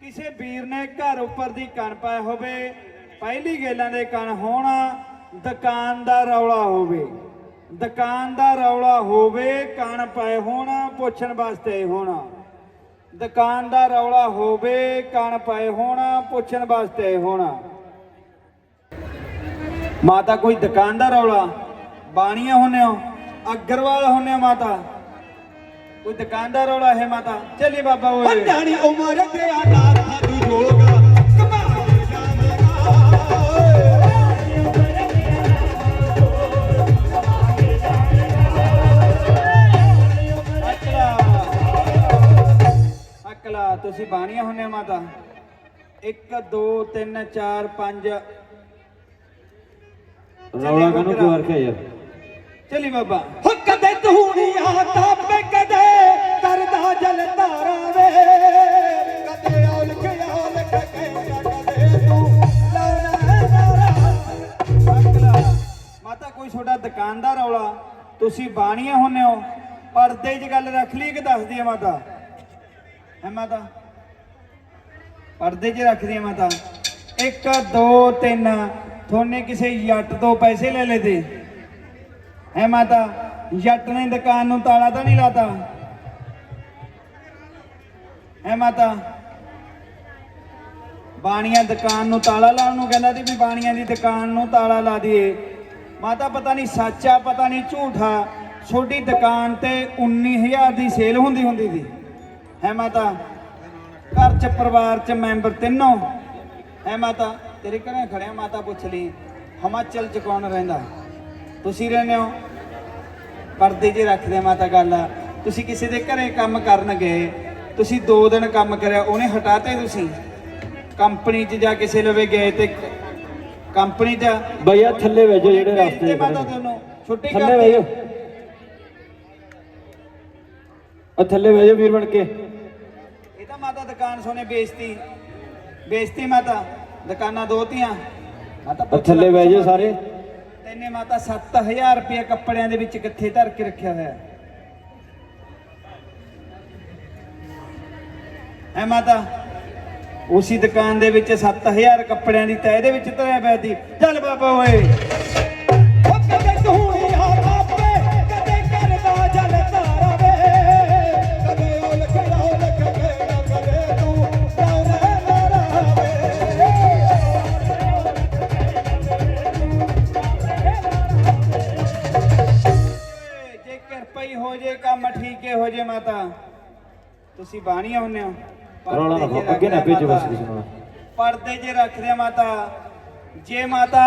ਕਿਸੇ ਵੀਰ ਨੇ ਘਰ ਉੱਪਰ ਦੀ ਕਣ ਪਾਇਆ ਹੋਵੇ, ਪਹਿਲੀ ਗੇਲਾਂ ਦੇ ਕਣ ਹੋਣਾ ਦੁਕਾਨ ਦਾ ਰੌਲਾ ਹੋਵੇ। ਦੁਕਾਨ ਦਾ ਰੌਲਾ ਹੋਵੇ, ਕਣ ਪਾਏ ਹੋਣਾ, ਪੁੱਛਣ ਵਾਸਤੇ ਹੋਣਾ। ਦੁਕਾਨ ਦਾ ਰੌਲਾ ਹੋਵੇ, ਕਣ ਪਾਏ ਹੋਣਾ, ਪੁੱਛਣ ਵਾਸਤੇ ਹੋਣਾ। ਮਾਤਾ, ਕੋਈ ਦੁਕਾਨ ਦਾ ਰੌਲਾ? ਬਾਣੀਆਂ ਹੁੰਨੇ ਹੋ? ਅਗਰਵਾਲ ਹੁੰਨੇ ਹੋ ਮਾਤਾ? ਕੋਈ ਦੁਕਾਨ ਦਾ ਰੌਲਾ ਹੈ ਮਾਤਾ। ਚੱਲੀ ਬਾਬਾ ਓਏ। ਅੰਡਾਣੀ ਉਮਰ ਤੇ ਸਾਧੂ ਜੋਗਾ ਕਮਾਲ ਅਕਲਾ। ਅਕਲਾ ਤੁਸੀਂ ਬਾਣੀਆਂ ਹੁੰਨੇ ਮਾਤਾ। 1 2 3 4 5 ਰੌਲਾ ਕਾਨੂੰ ਕਿਉਂ ਰੱਖਿਆ ਯਾਰ? ਚਲੀ ਬਾਬਾ। ਹੋ ਕਦੇ ਧੂਣੀਆਂ ਤਾਪੇ ਕਦੇ ਕਰਦਾ ਜਲ ਧਾਰਾ ਵੇ ਕਦੇ ਔਲਖ ਔਲਖ ਕਹਿੰਦਾ ਕਦੇ ਤੂੰ। ਲਾਉਣਾ ਨਾਰਾ। ਅਕਲਾ ਮਾਤਾ, ਕੋਈ ਤੁਹਾਡਾ ਦੁਕਾਨ ਦਾ ਤੁਸੀਂ ਬਾਣੀਆਂ ਹੁੰਨੇ ਹੋ। ਪਰਦੇ 'ਚ ਗੱਲ ਰੱਖ ਲਈ ਕਿ ਦੱਸਦੀ ਆ ਮਾਤਾ? ਹੈ ਮਾਤਾ? ਪਰਦੇ 'ਚ ਰੱਖਦੀ ਹੈ ਮਾਤਾ। 1 2 3 ਥੋਨੇ ਕਿਸੇ ਜੱਟ ਤੋਂ ਪੈਸੇ ਲੈ ਲਏ ਤੇ। ਹੈ ਮਾਤਾ, ਜੱਟ ਨੇ ਦੁਕਾਨ ਨੂੰ ਤਾਲਾ ਤਾਂ ਨਹੀਂ ਲਾਤਾ? ਹੈ ਮਾਤਾ, ਬਾਣੀਆਂ ਦੁਕਾਨ ਨੂੰ ਤਾਲਾ ਲਾਉਣ ਨੂੰ ਕਹਿੰਦਾ ਸੀ ਵੀ ਬਾਣੀਆਂ ਦੀ ਦੁਕਾਨ ਨੂੰ ਤਾਲਾ ਲਾ ਦਈਏ। ਮਾਤਾ, ਪਤਾ ਨਹੀਂ ਸੱਚਾ ਪਤਾ ਨਹੀਂ ਝੂਠਾ ਛੋਟੀ ਦੁਕਾਨ ਤੇ 19000 ਦੀ ਸੇਲ ਹੁੰਦੀ ਹੁੰਦੀ ਸੀ। ਹੈ ਮਾਤਾ, ਘਰ ਚ, ਪਰਿਵਾਰ ਚ ਮੈਂਬਰ ਤਿੰਨੋਂ। ਹੈ ਮਾਤਾ, ਤੇਰੇ ਘਰੇ ਖੜਿਆ ਮਾਤਾ ਪੁੱਛ ਲਈ, ਹਿਮਾਚਲ ਚ ਕੌਣ ਰਹਿੰਦਾ? ਤੁਸੀਂ ਰਹਿੰਦੇ ਹੋ? ਪਰਦੇ 'ਚ ਰੱਖਦੇ ਮਾਤਾ ਗੱਲ। ਤੁਸੀਂ ਕਿਸੇ ਦੇ ਘਰੇ ਕੰਮ ਕਰਨ ਗਏ ਤੁਸੀਂ 2 ਦਿਨ ਕੰਮ ਕਰਿਆ ਉਹਨੇ ਹਟਾਤੇ ਤੁਸੀਂ? ਕੰਪਨੀ 'ਚ ਜਾ ਕਿਸੇ ਲਵੇ ਗਏ ਤੇ ਕੰਪਨੀ 'ਚ? ਭਈਆ ਥੱਲੇ ਵੇਜੋ ਜਿਹੜੇ ਰਸਤੇ ਤੇ ਮਾਤਾ। ਤੁਹਾਨੂੰ। ਛੁੱਟੀ ਥੱਲੇ ਵੇਜੋ ਉਹ ਥੱਲੇ ਵੇਜੋ ਵੀਰ ਬਣ ਕੇ। ਇਹ ਤਾਂ ਮਾਤਾ ਦੁਕਾਨ ਸੋਨੇ ਵੇਚਤੀ ਵੇਚਤੀ ਮਾਤਾ। ਦੁਕਾਨਾਂ ਦੋਤੀਆਂ ਮਾਤਾ ਉਹ ਪੁੱਛ ਥੱਲੇ ਵੇਜੋ ਸਾਰੇ। ਤੈਨੇ ਮਾਤਾ 7000 ਰੁਪਏ ਕੱਪੜਿਆਂ ਦੇ ਵਿੱਚ ਕਿੱਥੇ ਧਰ ਕੇ ਰੱਖਿਆ ਹੋਇਆ ਹੈ। ਮਾਤਾ? ਉਸੀ ਦੁਕਾਨ ਦੇ ਵਿੱਚ 7000 ਕੱਪੜਿਆਂ ਦੀ ਤੈ ਦੇ ਵਿੱਚ ਧਰਿਆ ਪਿਆ ਸੀ। ਚੱਲ ਬਾਬਾ ਓਏ। ਜੇ ਮਾਤਾ ਤੁਸੀਂ ਬਾਣੀਆਂ ਹੁੰਨੇ ਹੋ। ਰੌਲਾ ਨਾ ਜੇ ਪਾਓ, ਅੱਗੇ ਨਾ ਭੇਜੋ ਬਸ। ਕਿਸੇ ਨੂੰ ਪਰਦੇ 'ਚ ਰੱਖਦੇ ਆ ਮਾਤਾ ਜੇ ਮਾਤਾ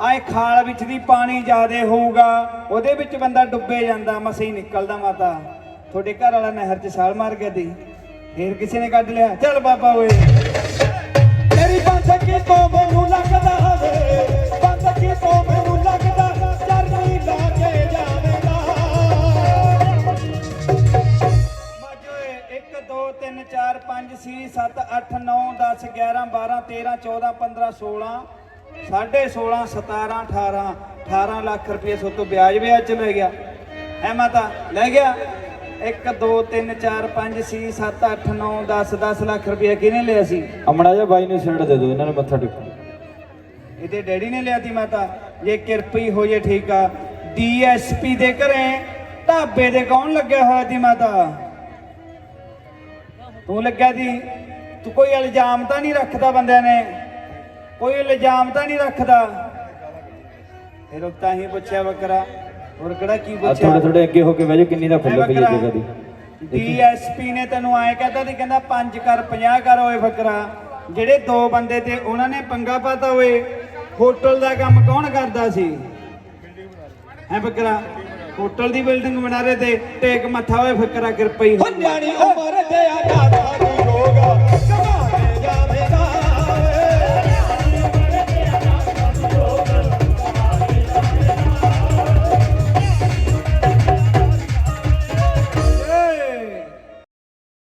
ਆਏ ਖਾਲ ਵਿੱਚ ਦੀ ਪਾਣੀ ਜ਼ਿਆਦੇ ਹੋਊਗਾ ਉਹਦੇ ਵਿੱਚ ਬੰਦਾ ਡੁੱਬੇ ਜਾਂਦਾ ਮਸੀ ਨਿਕਲਦਾ ਮਾਤਾ। ਤੁਹਾਡੇ ਘਰ ਵਾਲਾ ਨਹਿਰ 'ਚ ਛਾਲ ਮਾਰ ਗਿਆ ਦੀ ਫੇਰ ਕਿਸੇ ਨੇ ਕੱਢ ਲਿਆ। ਚੱਲ ਬਾਬਾ ਓਏ। ਤੇਰੀ ਬੰਦਗੀ ਤੋਂ ਮੈਨੂੰ ਲੱਗਦਾ ਵੇ ਬੰਦਗੀ ਤੋਂ ਮੈਨੂੰ 4 5 6 7 8 9 10 11 12 13 14 15 16 ਸਾਢੇ 16 17 18 18 ਲੱਖ ਰੁਪਏ ਸੋ ਤੋਂ ਵਿਆਜ ਵਿਆਜ ਚ ਲੈ ਗਿਆ। ਹੈ ਮਾਤਾ ਲੈ ਗਿਆ। 1 2 3 4 5 6 7 8 9 10 10 ਲੱਖ ਰੁਪਏ ਕਿਹਨੇ ਲਿਆ ਸੀ? ਅਮੜਾ ਜਿਹਾ ਬਾਈ ਨੂੰ ਸਿਰੜ ਦੇ ਦਿਓ ਇਹਨਾਂ ਨੂੰ ਮੱਥਾ ਟੇਕੋ ਇਹਦੇ ਡੈਡੀ ਨੇ ਲਿਆ ਤੀ ਮਾਤਾ। ਜੇ ਕਿਰਪੀ ਹੋ ਜੇ ਠੀਕ ਆ। ਡੀਐਸਪੀ ਦੇ ਘਰੇ ਢਾਬੇ ਦੇ ਕੌਣ ਲੱਗਿਆ ਹੋਇਆ ਤੀ ਮਾਤਾ? ਤੂੰ ਲੱਗਿਆ ਦੀ ਤੂੰ ਕੋਈ ਇਲਜ਼ਾਮ ਤਾਂ ਨਹੀਂ ਰੱਖਦਾ ਬੰਦਿਆਂ ਨੇ? ਕੋਈ ਇਲਜ਼ਾਮ ਤਾਂ ਨਹੀਂ ਰੱਖਦਾ? ਫਿਰ ਉਹ ਤਾਂ ਹੀ ਪੁੱਛਿਆ ਬੱਕਰਾ ਹੋਰ ਕਿਹੜਾ ਕੀ ਆ ਪੁੱਛਿਆ? ਥੋੜੇ ਥੋੜੇ ਅੱਗੇ ਹੋ ਕੇ ਵੇਜੋ ਕਿੰਨੀ ਦਾ ਫੁੱਲ ਪਈ ਜਗ੍ਹਾ ਦੀ ਡੀਐਸਪੀ ਨੇ ਤੈਨੂੰ ਆਏ ਕਹਤਾ ਸੀ ਕਹਿੰਦਾ 5 ਕਰ 50 ਕਰ ਓਏ ਫਕਰਾ ਜਿਹੜੇ ਦੋ ਬੰਦੇ ਤੇ ਉਹਨਾਂ ਨੇ ਪੰਗਾ ਪਾਤਾ ਓਏ ਹੋਟਲ ਦਾ ਕੰਮ ਕੌਣ ਕਰਦਾ ਸੀ? ਹੈ ਫਕਰਾ ਹੋਟਲ ਦੀ ਬਿਲਡਿੰਗ ਬਣਾ ਰਹੇ ਤੇ ਟੇਕ ਮੱਥਾ ਹੋਏ ਫਕਰਾ ਕਿਰਪਈ ਹੋ ਨਿਆਣੀ ਉਮਰ ਤੇ ਆਡਾ